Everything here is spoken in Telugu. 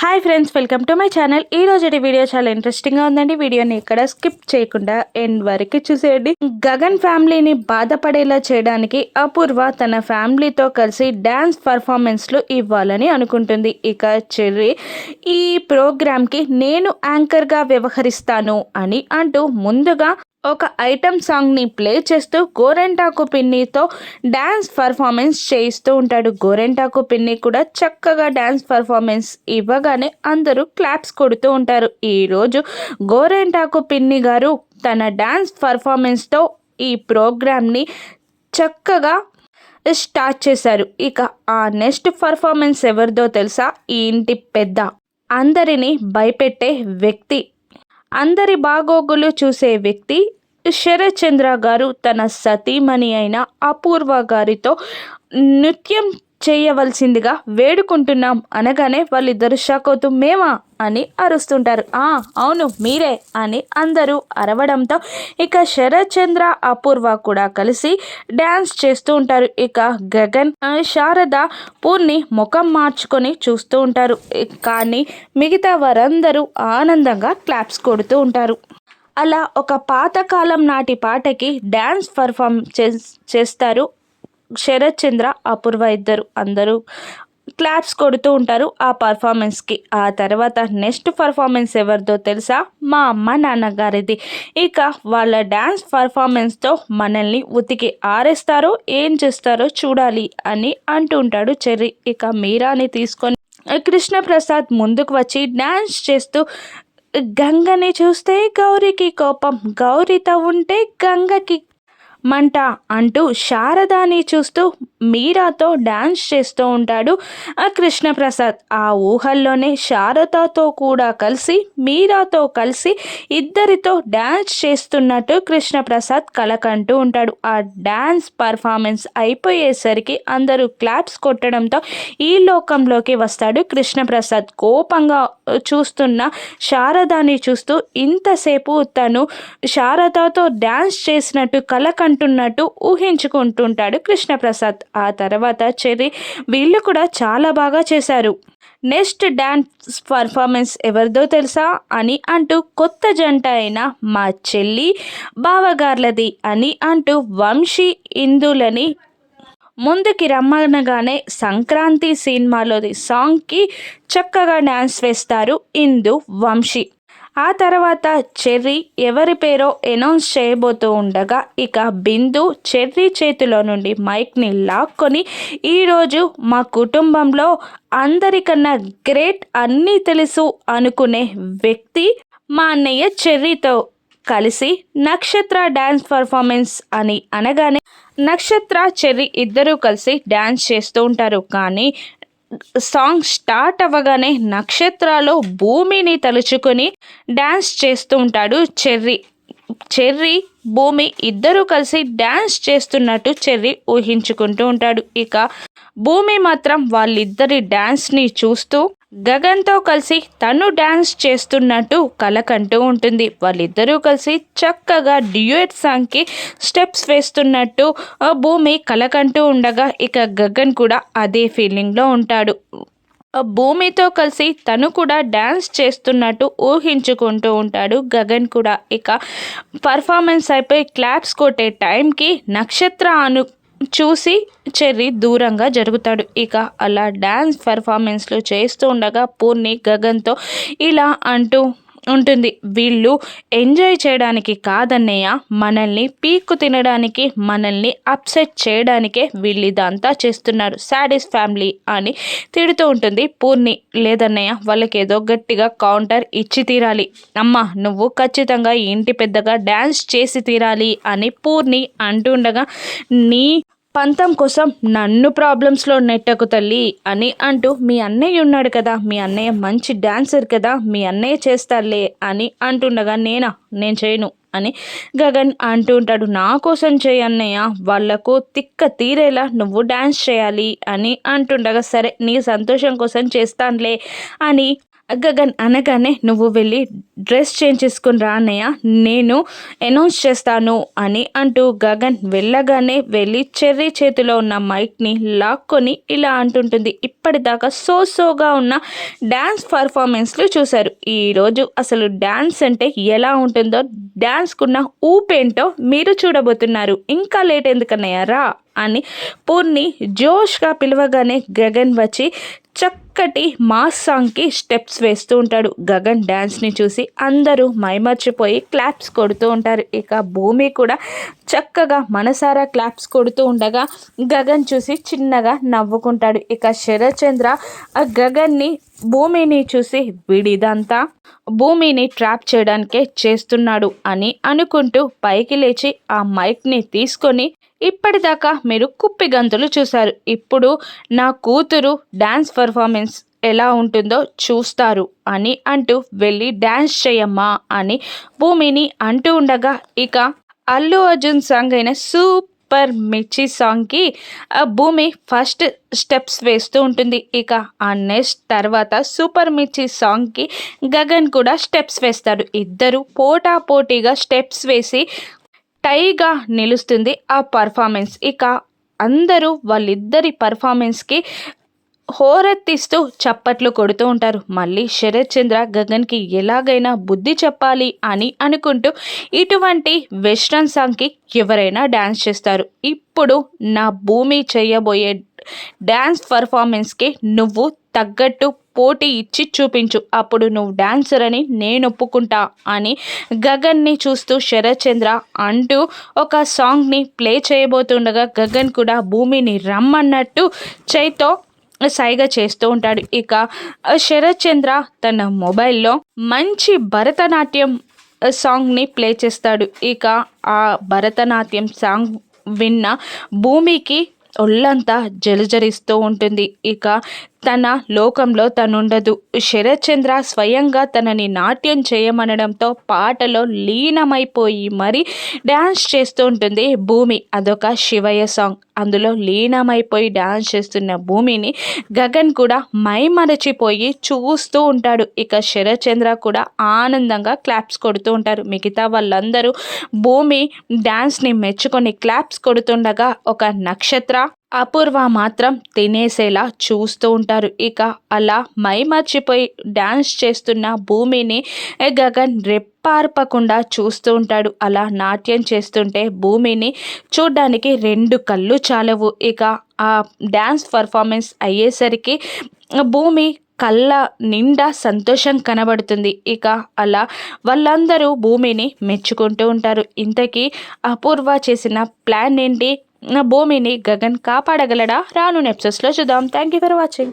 Hi friends welcome to my channel. ఈ రోజు వీడియో చాలా ఇంట్రెస్టింగ్గా ఉందండి. వీడియోని ఇక్కడ స్కిప్ చేయకుండా ఎండ్ వరకు చూసేయండి. గగన్ ఫ్యామిలీని బాధపడేలా చేయడానికి అపూర్వ తన ఫ్యామిలీతో కలిసి డ్యాన్స్ పర్ఫార్మెన్స్లు ఇవ్వాలని అనుకుంటుంది. ఇక చెర్రీ ఈ ప్రోగ్రామ్కి నేను యాంకర్గా వ్యవహరిస్తాను అని అంటూ ముందుగా ఒక ఐటమ్ సాంగ్ని ప్లే చేస్తూ గోరెంటాకు పిన్నితో డ్యాన్స్ పర్ఫార్మెన్స్ చేయిస్తూ ఉంటాడు. గోరెంటాకు పిన్ని కూడా చక్కగా డ్యాన్స్ పర్ఫార్మెన్స్ ఇవ్వగానే అందరూ క్లాప్స్ కొడుతూ ఉంటారు. ఈరోజు గోరెంటాకు పిన్ని గారు తన డ్యాన్స్ పర్ఫార్మెన్స్తో ఈ ప్రోగ్రామ్ని చక్కగా స్టార్ట్ చేశారు. ఇక ఆ నెక్స్ట్ పర్ఫార్మెన్స్ ఎవరిదో తెలుసా? ఈ ఇంటి పెద్ద అందరినీ భయపెట్టే వ్యక్తి అందరి బాగోగులు చూసే వ్యక్తి శరత్చంద్ర గారు తన సతీమణి అయిన అపూర్వ గారితో నృత్యం చేయవలసిందిగా వేడుకుంటున్నాం అనగానే వాళ్ళిద్దరు షాక్ అవుతూ మేమా? అని అరుస్తుంటారు. ఆ అవును మీరే అని అందరూ అరవడంతో ఇక శరత్చంద్ర అపూర్వ కూడా కలిసి డ్యాన్స్ చేస్తూ ఉంటారు. ఇక గగన్ శారద పూర్ణి ముఖం మార్చుకొని చూస్తూ ఉంటారు. కానీ మిగతా వారందరూ ఆనందంగా క్లాప్స్ కొడుతూ ఉంటారు. అలా ఒక పాతకాలం నాటి పాటకి డ్యాన్స్ పర్ఫామ్ చేస్తారు శరత్ చంద్ర అపూర్వ ఇద్దరు. అందరూ క్లాప్స్ కొడుతూ ఉంటారు ఆ పర్ఫార్మెన్స్కి. ఆ తర్వాత నెక్స్ట్ పర్ఫార్మెన్స్ ఎవరిదో తెలుసా? మా అమ్మ నాన్నగారిది ఇక వాళ్ళ డ్యాన్స్ పర్ఫార్మెన్స్తో మనల్ని ఉతికి ఆరేస్తారో ఏం చేస్తారో చూడాలి అని అంటూ ఉంటాడు చెర్రీ. ఇక మీరాని తీసుకొని కృష్ణప్రసాద్ ముందుకు వచ్చి డ్యాన్స్ చేస్తూ గంగని చూస్తే గౌరికి కోపం గౌరితో ఉంటే గంగకి మంట అంటూ శారదాని చూస్తూ మీరాతో డ్యాన్స్ చేస్తూ ఉంటాడు ఆ కృష్ణప్రసాద్. ఆ ఊహల్లోనే శారదతో కూడా కలిసి మీరాతో కలిసి ఇద్దరితో డ్యాన్స్ చేస్తున్నట్టు కృష్ణప్రసాద్ కలకంటూ ఉంటాడు. ఆ డ్యాన్స్ పర్ఫార్మెన్స్ అయిపోయేసరికి అందరూ క్లాప్స్ కొట్టడంతో ఈ లోకంలోకి వస్తాడు కృష్ణప్రసాద్. కోపంగా చూస్తున్న శారదాని చూస్తూ ఇంతసేపు తను శారదతో డ్యాన్స్ చేసినట్టు అంటున్నట్టు ఊహించుకుంటుంటాడు కృష్ణప్రసాద్. ఆ తర్వాత చెర్రీ వీళ్ళు కూడా చాలా బాగా చేశారు. నెక్స్ట్ డ్యాన్స్ పర్ఫార్మెన్స్ ఎవరిదో తెలుసా? అని అంటూ కొత్త జంట అయిన మా చెల్లి బావగార్లది అని అంటూ వంశీ ఇందులని ముందుకి రమ్మనగానే సంక్రాంతి సినిమాలోది సాంగ్కి చక్కగా డ్యాన్స్ వేస్తారు ఇందు వంశీ. ఆ తర్వాత చెర్రీ ఎవరి పేరో అనౌన్స్ చేయబోతూ ఉండగా ఇక బిందు చెర్రీ చేతిలో నుండి మైక్ని లాక్కొని ఈరోజు మా కుటుంబంలో అందరికన్నా గ్రేట్ అన్నీ తెలుసు అనుకునే వ్యక్తి మా అన్నయ్య చెర్రీతో కలిసి నక్షత్ర డ్యాన్స్ పర్ఫార్మెన్స్ అని అనగానే నక్షత్ర చెర్రీ ఇద్దరూ కలిసి డ్యాన్స్ చేస్తూ ఉంటారు. కానీ సాంగ్ స్టార్ట్ అవ్వగానే నక్షత్రాలు భూమిని తలుచుకొని డ్యాన్స్ చేస్తూ ఉంటాడు చెర్రీ. చెర్రీ భూమి ఇద్దరూ కలిసి డ్యాన్స్ చేస్తున్నట్టు చెర్రీ ఊహించుకుంటూ ఉంటాడు. ఇక భూమి మాత్రం వాళ్ళిద్దరి డ్యాన్స్ని చూస్తూ గగన్తో కలిసి తను డ్యాన్స్ చేస్తున్నట్టు కలకంటూ ఉంటుంది. వాళ్ళిద్దరూ కలిసి చక్కగా డ్యూయట్ సాంగ్కి స్టెప్స్ వేస్తున్నట్టు భూమి కలకంటూ ఉండగా ఇక గగన్ కూడా అదే ఫీలింగ్లో ఉంటాడు. భూమితో కలిసి తను కూడా డ్యాన్స్ చేస్తున్నట్టు ఊహించుకుంటూ ఉంటాడు గగన్ కూడా. ఇక పర్ఫార్మెన్స్ అయిపోయి క్లాప్స్ కొట్టే టైంకి నక్షత్ర అను చూసి చెర్రీ దూరంగా జరుగుతాడు. ఇక అలా డ్యాన్స్ పెర్ఫార్మెన్స్లు చేస్తూ ఉండగా పూర్ణి గగన్తో ఇలా అంటూ ఉంటుంది. వీళ్ళు ఎంజాయ్ చేయడానికి కాదన్నయ్య మనల్ని పీక్కు తినడానికి మనల్ని అప్సెట్ చేయడానికే వీళ్ళు ఇదంతా చేస్తున్నారు. శాడీస్ ఫ్యామిలీ అని తిడుతూ ఉంటుంది పూర్ణి. లేదన్నయ్య వాళ్ళకి ఏదో గట్టిగా కౌంటర్ ఇచ్చి తీరాలి. అమ్మ నువ్వు ఖచ్చితంగా ఇంటి పెద్దగా డ్యాన్స్ చేసి తీరాలి అని పూర్ణి అంటుండగా నీ పంతం కోసం నన్ను ప్రాబ్లమ్స్లో నెట్టకు తల్లి అని అంటూ మీ అన్నయ్య ఉన్నాడు కదా మీ అన్నయ్య మంచి డాన్సర్ కదా మీ అన్నయ్య చేస్తాడులే అని అంటుండగా నేనా? నేను చేయను అని గగన్ అంటూ ఉంటాడు. నా కోసం చేయి అన్నయ్య వాళ్ళకు తిక్క తీరేలా నువ్వు డ్యాన్స్ చేయాలి అని అంటుండగా సరే నీ సంతోషం కోసం చేస్తానులే అని గగన్ అనగానే నువ్వు వెళ్ళి డ్రెస్ చేంజ్ చేసుకుని రా అన్నయ్య. నేను అనౌన్స్ చేస్తాను అని అంటూ గగన్ వెళ్ళగానే వెళ్ళి చెర్రీ చేతిలో ఉన్న మైక్ని లాక్కొని ఇలా అంటుంటుంది. ఇప్పటిదాకా సో సోగా ఉన్న డ్యాన్స్ పర్ఫార్మెన్స్లు చూశారు. ఈరోజు అసలు డ్యాన్స్ అంటే ఎలా ఉంటుందో డ్యాన్స్కున్న ఊపేంటో మీరు చూడబోతున్నారు. ఇంకా లేట్ ఎందుకన్నయ్య? రా అని పూర్ణి జోష్గా పిలవగానే గగన్ వచ్చి చక్కటి మాస్ సాంగ్కి స్టెప్స్ వేస్తూ ఉంటాడు. గగన్ డ్యాన్స్ని చూసి అందరూ మైమర్చిపోయి క్లాప్స్ కొడుతూ ఉంటారు. ఇక భూమి కూడా చక్కగా మనసారా క్లాప్స్ కొడుతూ ఉండగా గగన్ చూసి చిన్నగా నవ్వుకుంటాడు. ఇక శరచంద్ర ఆ గగన్ని భూమిని చూసి విడిదంతా భూమిని ట్రాప్ చేయడానికే చేస్తున్నాడు అని అనుకుంటూ పైకి లేచి ఆ మైక్ని తీసుకొని ఇప్పటిదాకా మీరు కుప్పి గంతులు చూశారు. ఇప్పుడు నా కూతురు డ్యాన్స్ పర్ఫార్మెన్స్ ఎలా ఉంటుందో చూస్తారు అని అంటూ వెళ్ళి డ్యాన్స్ చేయమ్మా అని భూమిని అంటూ ఉండగా ఇక అల్లు అర్జున్ సాంగ్ అయిన సూపర్ మిర్చి సాంగ్కి భూమి ఫస్ట్ స్టెప్స్ వేస్తూ ఉంటుంది. ఇక ఆ నెక్స్ట్ తర్వాత సూపర్ మిర్చి సాంగ్కి గగన్ కూడా స్టెప్స్ వేస్తాడు. ఇద్దరు పోటా పోటీగా స్టెప్స్ వేసి టైగా నిలుస్తుంది ఆ పర్ఫార్మెన్స్ ఇక అందరూ వాళ్ళిద్దరి పర్ఫార్మెన్స్కి హోరెత్తిస్తూ చప్పట్లు కొడుతూ ఉంటారు. మళ్ళీ శరత్ చంద్ర గగన్కి ఎలాగైనా బుద్ధి చెప్పాలి అని అనుకుంటూ ఇటువంటి వెస్ట్రన్ సాంగ్కి ఎవరైనా డ్యాన్స్ చేస్తారు. ఇప్పుడు నా భూమి చేయబోయే డ్యాన్స్ పర్ఫార్మెన్స్కి నువ్వు తగ్గట్టు పోటీ ఇచ్చి చూపించు. అప్పుడు నువ్వు డాన్సర్ అని నేను ఒప్పుకుంటా అని గగన్ని చూస్తూ శరత్చంద్ర అంటూ ఒక సాంగ్ని ప్లే చేయబోతుండగా గగన్ కూడా భూమిని రమ్మన్నట్టు చేతో సైగ చేస్తూ ఉంటాడు. ఇక శరత్చంద్ర తన మొబైల్లో మంచి భరతనాట్యం సాంగ్ని ప్లే చేస్తాడు. ఇక ఆ భరతనాట్యం సాంగ్ విన్న భూమికి ఒళ్ళంతా జలజరిస్తూ ఉంటుంది. ఇక తన లోకంలో తనుండదు. శరత్చంద్ర స్వయంగా తనని నాట్యం చేయమనడంతో పాటలో లీనమైపోయి మరి డ్యాన్స్ చేస్తూ ఉంటుంది భూమి. అదొక శివయ్య సాంగ్. అందులో లీనమైపోయి డ్యాన్స్ చేస్తున్న భూమిని గగన్ కూడా మైమరచిపోయి చూస్తూ ఉంటాడు. ఇక శరత్చంద్ర కూడా ఆనందంగా క్లాప్స్ కొడుతూ ఉంటారు. మిగతా వాళ్ళందరూ భూమి డ్యాన్స్ని మెచ్చుకొని క్లాప్స్ కొడుతుండగా ఒక నక్షత్ర అపూర్వ మాత్రం తినేసేలా చూస్తూ ఉంటారు. ఇక అలా మై మర్చిపోయి డ్యాన్స్ చేస్తున్న భూమిని గగన్ రెప్పార్పకుండా చూస్తూ ఉంటాడు. అలా నాట్యం చేస్తుంటే భూమిని చూడ్డానికి రెండు కళ్ళు చాలవు. ఇక ఆ డ్యాన్స్ పర్ఫార్మెన్స్ అయ్యేసరికి భూమి కళ్ళ నిండా సంతోషం కనబడుతుంది. ఇక అలా వాళ్ళందరూ భూమిని మెచ్చుకుంటూ ఉంటారు. ఇంతకీ అపూర్వ చేసిన ప్లాన్ ఏంటి? భూమిని గగన్ కాపాడగలడా? రాను నెప్సెస్లో చూద్దాం. Thank you for watching